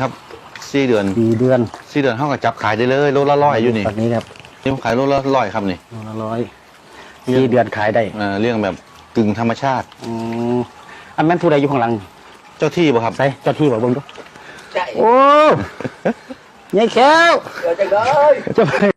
ครับสี่เดือนสี่เดือนสี่เดือนเท่ากับจับขายได้เลยโลละร้อยอยู่นี่แบบนี้ครับนี่ผมขายโลละร้อยครับนี่โลละร้อยสี่เดือนขายได้เอ่อเรื่องแบบกึ่งธรรมชาติอืมอันแม่นผู้ใดอยู่ข้างหลัง เจ้าที่ป่ะครับใส่เจ้าที่บอกเบิ่งดู chạy โอ้ยายแก้ว rồi trời ơi จะไป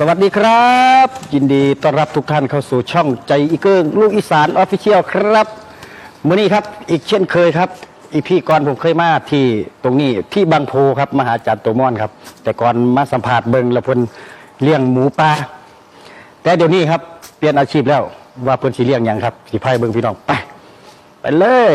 สวัสดีครับ ยินดีต้อนรับทุกท่านเข้าสู่ช่องใจอีเกิงลูกอีสานออฟฟิเชียลครับมื้อนี้ครับอีกเช่นเคยครับ อีพี่ก่อนผมเคยมาที่ตรงนี้ที่บางโพครับมาหาอาจารย์ตัวม่อนครับ แต่ก่อนมาสัมผัสเบิงและเพิ่นเลี้ยงหมูป่าแต่เดี๋ยวนี้ครับเปลี่ยนอาชีพแล้วว่าเพิ่นสิเลี้ยงหยังครับสิพายเบิ่งพี่น้องไปไปเลย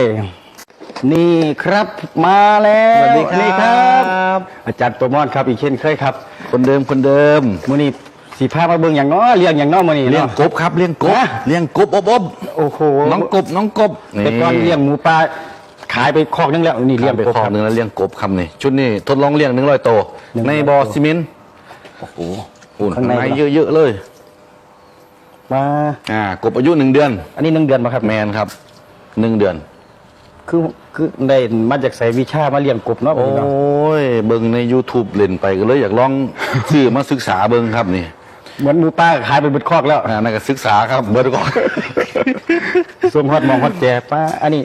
นี่ครับมาแล้วสวัสดีครับนี่ครับอาจารย์ตัวมอนครับ อีกเช่นเคยครับ คนเดิมคนเดิม มื้อนี้ สิพามาเบิ่งหยังเนาะเลี้ยงหยังเนาะมื้อนี้เลี้ยงเนาะ กบครับเลี้ยงกบฮะเลี้ยงกบอบอบโอ้โหน้องกบน้องกบแต่ก่อนเลี้ยงหมูป่าขายไปคอกนึงแล้วนี่เลี้เลี้ยยงงไปกบคอกครับหนึ่งแล้วเลี้ยงกบครับนี่ชุดนี้ทดลองเลี้ยงหนึ่งร้อยโตวหนึ่งร้ในอยบ่อตัวซีเมนต์โอ้โหหุ่นข้าข้างงใน ในเหรอเยอะๆเลยมาอ่ากบอายุหนึ่งเดือนอันนี้หนึ่งเดือนบ่ครับแมนครับหนึ่งเดือน คือคือได้มาจากไสวิชามาเลี้ยงกบเนาะโอ้พี่น้องยเบิ่งใน YouTube เล่นไปก็เลยอยากลอง ซื้อมาศึกษาเบิ่งครับนี่ เหมือนหมูป่าขายไปเบิดคอกแล้ว อ่านั่นก็ศึกษาครับเบิดก่อนสวมฮอดหมองฮอดแจป้าอันนี้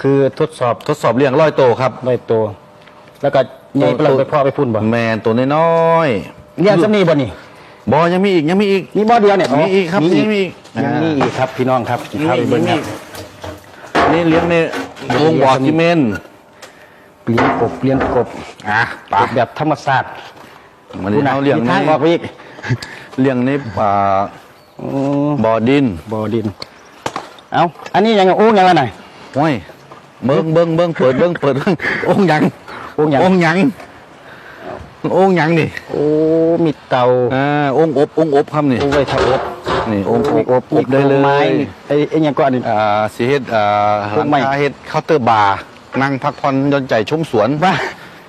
คือทดสอบทดสอบเลี้ยงร้อยโตวครับได้ตัว แล้วก็ใหญ่ไปเราไปพ่อไปพุ่นบ่แมนตัวน้อยเลี้ยงซ้ำนี่บ่นี่ๆบอยังมีอีกยังมีอีก มีบ่เดียวเนี่ยมีอีกครับมีอีกมีอีกยังอ่ามีมีอีกครับพี่น้องครับสิพาไปเบิ่งครับ นี่เลี้ยงในวงบ่อซีเมนต์เลี้ยงกบเลี้ยงกบอะกบแบบธรรมชาติมันนี้เขาเลี้ยงมีในทางออกไปอีก เลี้ยงในป่าอืมบ่อดินบ่อดิน เอาอันนี้ยังไงโอ้ยังไงหน่อยโอ้ยเบิ้งเบิ้งเบิ้งเปิดเบิ้งเปิดเบิ้งโองหยังโอ่งหยังโองหยังโองหยังนี่โอ้มีเตาอ่าโองอบโองอบครับนี่โอ้ไว้ทาอบนี่โองอบอบอบได้เลยมีโครงไม้ไอ้ไอ้ยังก็อันนี้อ่าสิเฮ็ดอ่าโครงไม้ร้านค้าเฮ็ดเคาน์เตอร์บาร์นั่งพักผ่อนหย่อนใจชมสวนว่า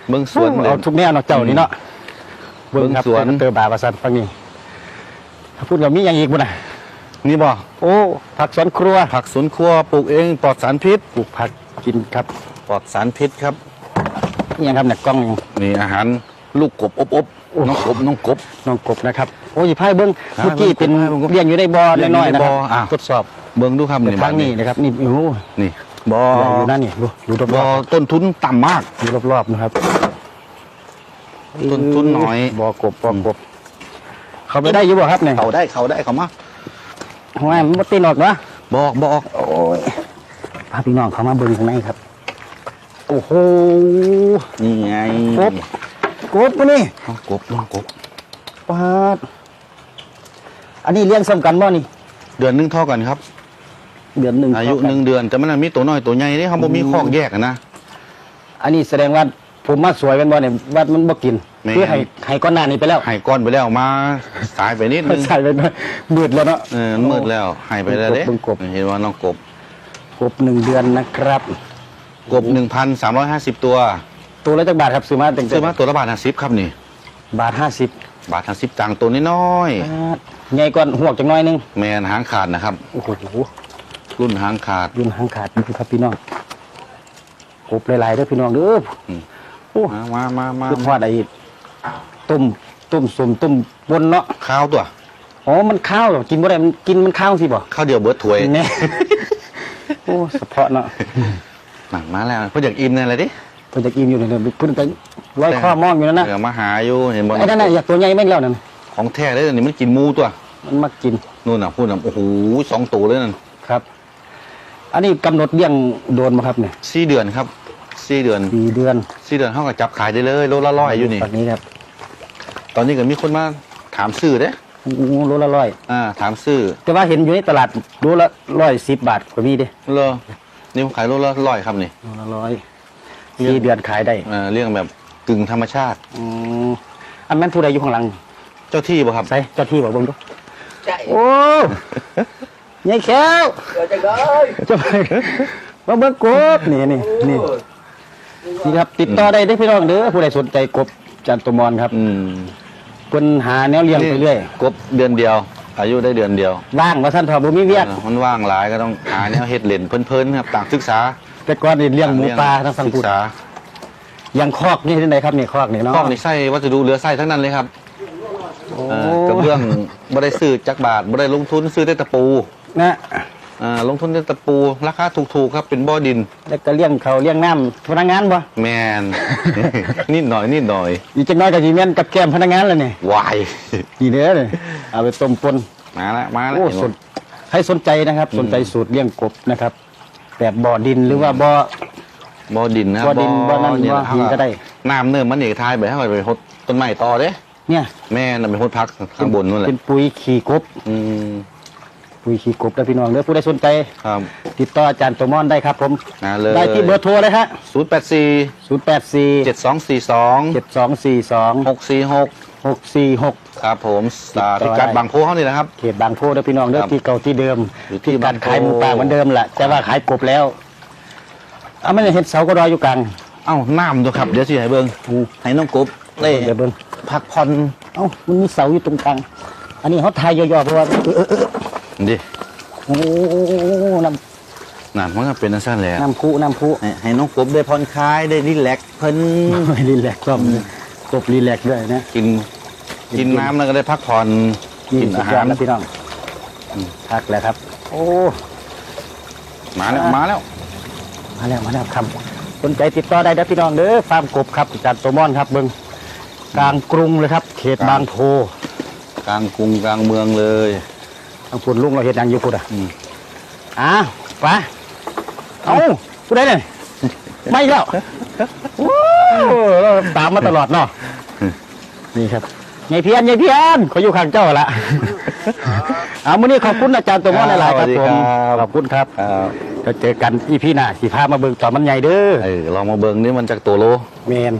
เบิ้งสวนเลยเอาทุกแนวเนาะเจ้านี่เนาะ เบิ่งครับเบิ่งสวนเตอบาประสันฟังนี่ถ้าพูดกับมีอย่างอีกบ่น่ะนี่บ่โอ้ผักสวนครัว ผักสวนครัวปลูกเองปลอดสารพิษปลูกผักกินครับปลอดสารพิษครับนี่ยังครับเนี่ยกล้องยังนี่อาหารลูกกบอบอบโอ้น้องกบน้องกบน้องกบนะครับโอ้ยพายเบิ้งอ่าเมื่อกี้เป็นเบิ่งกบเลี้ยงอยู่ในบ่อเลี้ยงอยู่น้อยๆในนะคบ่รัอบอะทดสอบเบิ่งดูครับแต่นี่ทางนี้นะครับนี่โอ้นี่บ่อใหญ่อยู่นั่นนี่ดูดูรบ่ออบต้นทุนต่ำมากๆดูรอบๆนะครับ ต้นทุนน้อย บ่อกบบ่อกบ เขาไปได้อยู่บ่ครับเนี่ยเขาได้เขาได้เขามาห้อยมันบ่ตีนออกเนาะบอกบอกโอ้ยพาพี่น้องเขามาเบิ่งข้างในครับ โอ้โหนี่ไงกบกบมานี่น้องกบน้องกบปาดอันนี้เลี้ยงซ้ำกันบ่นี่ เดือนหนึงเท่ากันครับ เดือนหนึ่งอายุหนึ่งเดือนแต่มันมีตัวน้อยตัวใหญ่นี่เขาบ่มีคอกแยกอะนะอันนี้แสดงว่าผมมาสวยเป็นบ่เนี่ยว่ามันบ่กิน แม่น คือให้ให้ก้อนหน้านี้ไปแล้วให้ก้อนไปแล้วมาสายไปนิดนึงใส่ไปหน่อยมืดแล้วเนาะ เออมันมืดแล้วให้ไปแล้วเด้เบิ่งกบ เห็นว่าน้องกบ ครบหนึ่งเดือนนะครับ กบหนึ่งพันสามร้อยห้าสิบตัวตัวละจักบาทครับซื้อมาตั้งแต่ซื้อมาตัวละบาทห้าสิบครับนี่ บาทห้าสิบบาทห้าสิบตังค์ตัวน้อยใหญ่ก่อนหวกจังน้อยหนึงๆแมนหางขาดนะครับ โอ้โหรุ่นหางขาด ยืนหางขาดดูครับพี่น้องกบหลายๆเด้อพี่น้องเด้ออม โอ้มามามามาคือทอดไอ้ ต้มต้มสมต้มบนเนาะข้าวตัวอ๋อมันข้าวเหรอกินบ่ได้มันกินมันข้าวสิบ่ข้าวเดียวเบิร์ดถ้วยแน่โอ้เฉพาะเนาะหนังมาแล้วเพื่ออยากอิ่มเนี่ยอะไรดิเพิ่นจะกินอยู่เนี่ยเพิ่นก็ร้อยข้อมองอยู่นั่นนะเดี๋ยวมาหาอยู่เห็นบ่ไอ้นั่นน่ะอยากตัวใหญ่แม่งแล้วนั่นของแท้เลยนี่มันกินหมูตัว มันมากินนู่นน่ะพูดน่ะโอ้โหสองตัวเลยนั่นครับ อันนี้กำหนดเลี้ยงโดนบ่ครับเนี่ยสี่เดือนครับ สี่เดือนสี่เดือนสี่เดือนเท่ากับจับขายได้เลยโลละร้อยอยู่นี่แบบนี้ครับ ตอนนี้ก็มีคนมาถามซื้อเด้โอ้โหโลละร้อยอ่าถามซื้อแต่ว่าเห็นอยู่ในตลาดโลละร้อยสิบบาทก็มีเด้เลอนี่ผมขายโลละร้อยครับนี่โลละร้อยสี่เดือนขายได้เอ่อเรื่องแบบกึ่งธรรมชาติอืมอันแม่นผู้ใดอยู่ข้างหลัง เจ้าที่ป่ะครับใส่เจ้าที่บอกเบิ่งดู chạy โอ้ยายแก้ว rồi trời ơi จะไปมาเบิ่งกบนี่นี่นี่ นี่ครับ ติดต่อได้เด้อพี่น้องเด้อผู้ใดสนใจกบจันตุมอนครับอืมเพิ่นหาแนวเลี้ยงไปเรื่อยกบเดือนเดียว อายุได้เดือนเดียวว่างว่าซั่นเถอะบ่มีเวียกเออมันว่างหลายก็ต้องหาแนวเฮ็ดเล่นเพลินๆครับต่างศึกษาแต่ก่อนนี่เลี้ยงหมูปลาทั้งฝั่งศึพุทกษายังคอกนี่ที่ไหนครับนี่คอกนี่เนาะคอกนี่ไส้วัสดุเหลือไส้ทั้งนั้นเลยครับโอ้เออกระเบื้องบ่ได้ซื้อจักบาทบ่ได้ลงทุนซื้อได้ตะปูนะ อ่าลงทุนได้ตะปูราคาถูกๆครับเป็นบ่อดิน แล้วก็เลี้ยงเขาวเลี้ยงน้ำพนักงานบ่แมน นิดหน่อยนิดหน่อยอีกจักหน้อยก็สิแม่นกับแก้มพนักงานแล้วนี่วายนี่เด้อนี่เอาไปต้มปนมาแล้วมาแล้วโอ้เห็นสบ่นใครสนใจนะครับ สนใจสูตรเลี้ยงกบนะครับ แบบบ่อดินหรือว่าบ่อ บ่อดินนะบ่อดินบ่อนั่นบ่อหินก็ได้ น้ำเนิ่มมันเอกทายไปให้ไปหดต้นไม้ต่อเด้เนี่ยแม่น่ะไปหดพักข้างบนนู่นแหละเป็นปุ๋ยขี้กบ อืม ปุ๋ยขี้กบแล้วพี่น้องเด้อผู้ใดสนใจ ครับ ติดต่ออาจารย์ตัวมอนได้ครับผมมาเลย ได้ที่เบอร์โทรเลยฮะศูนย์แปดสี่0 8 4 เจ็ดสองสี่สอง7 2 4 2หกสี่หก6 4 6 ครับผมสาติพิดต่อกัดได้บางโพเขานี่นะครับ เขตบางโพเด้อพี่น้องเด้อครับที่เก่าที่เดิมอยู่ที่ที่การบางโพขายหมูป่าเหมือนเดิมแหละแต่ว่าขายกบแล้วเอาไม่ได้เห็นเสาก็รออยู่กลาง เอ้าน้ำดูครับ เดี๋ยวสิให้เบิ่งให้น้องกบเล่เดี๋ยวเบิ่ง พักผ่อน เอ้ามันมีเสาอยู่ตรงกลาง อันนี้เขาทายย่อๆเพราะว่าเออเออเออ ดิโอ้โหน้น้ำมันก็เป็นนั่นสั้นแหละำน้ำพุน้ำพุให้ให้น้องกบได้ผ่อนคลายได้รีแลกซ์เพิ่นรีแลกซ์ก็กบรีแลกซ์ด้วยนะ กิน กินน้ำแล้วก็ได้พักผ่อนนี่กินสุอาดยอหาดรนะพี่น้องพักแล้วครับ โอ้ มาแล้ว มาแล้ว มาแล้วมาแล้วครับสนใจติดต่อได้เด้อพี่น้องเด้อฟาร์มกบครับอาจารย์โตมอนครับเบิ้งกลางกรุงเลยครับ เขตบางโพกลางกรุงกลางเมืองเลย ทางพุ่นลุงเราเห็นยังอยู่พุ่นอะอืมอ้าวไปเอ้าผู้ใดเนี่ยไม่แล้วโอ้เราตามมาตลอดเนาะนี่ครับยายเพียนยายเพียนเขาอยู่ข้างเจ้าละเอามื้อนี้ขอบคุณอาจารย์โตมอนหลายๆครับผมขอบคุณครับครับก็เจอกันอีพี่หน้าสีพามาเบิ่งตอนมันใหญ่เด้อเออลองมาเบิ่งนี่มันจากตัวโลเมน